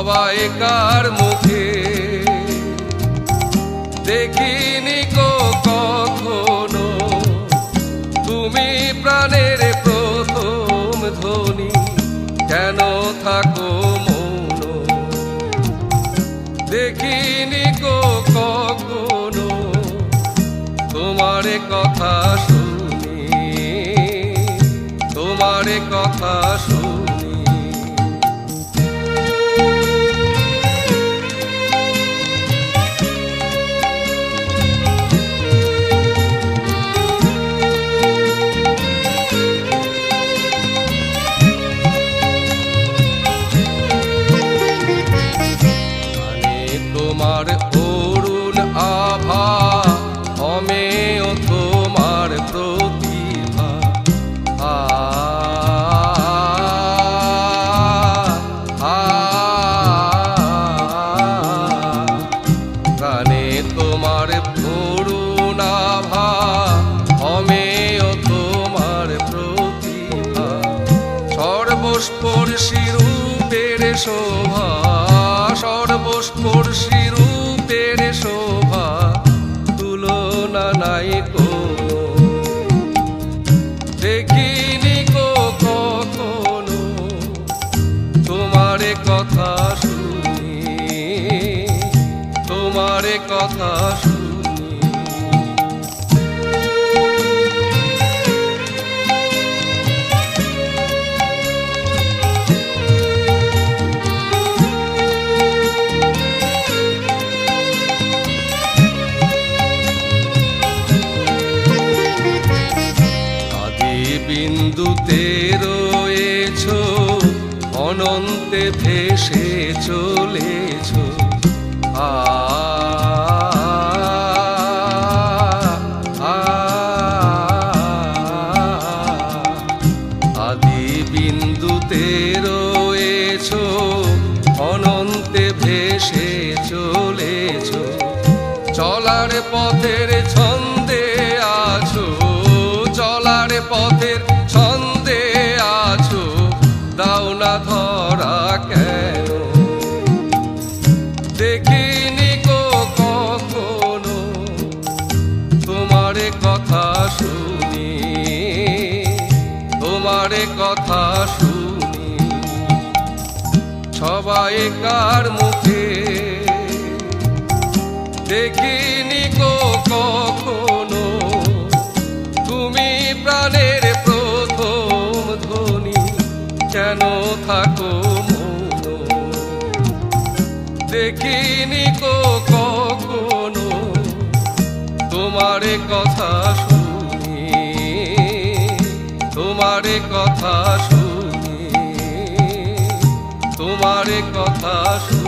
সবাইকার মুখে। দেখিনি কো কখনো, তুমি প্রাণের প্রথম ধ্বনি, কেন থাকো মৌন? দেখিনি কো কখনো, তোমার কথা শুনি, তোমার কথা শুনি। শোভা, সর্বস্পর্শী রূপের শোভা, তুলনা নাই কোনো দেখিনি কখনো তোমার কথা শুনি, তোমার কথা শুনি। বিন্দুতে রয়েছ অনন্তে ভেসে চলেছ। আ আদি অনন্তে ভেসে পথের ছন্দে আছো, চলার পথের ছন্দে ধরা দেখিনি কখনো। তোমার কথা শুনি তোমার কথা শুনি। সবাইকার মুখে? দেখিনি কখনো। দেখিনি গো কখনো। তোমার কথা শুনি তোমার কথা শুনি তোমার কথা শুনি।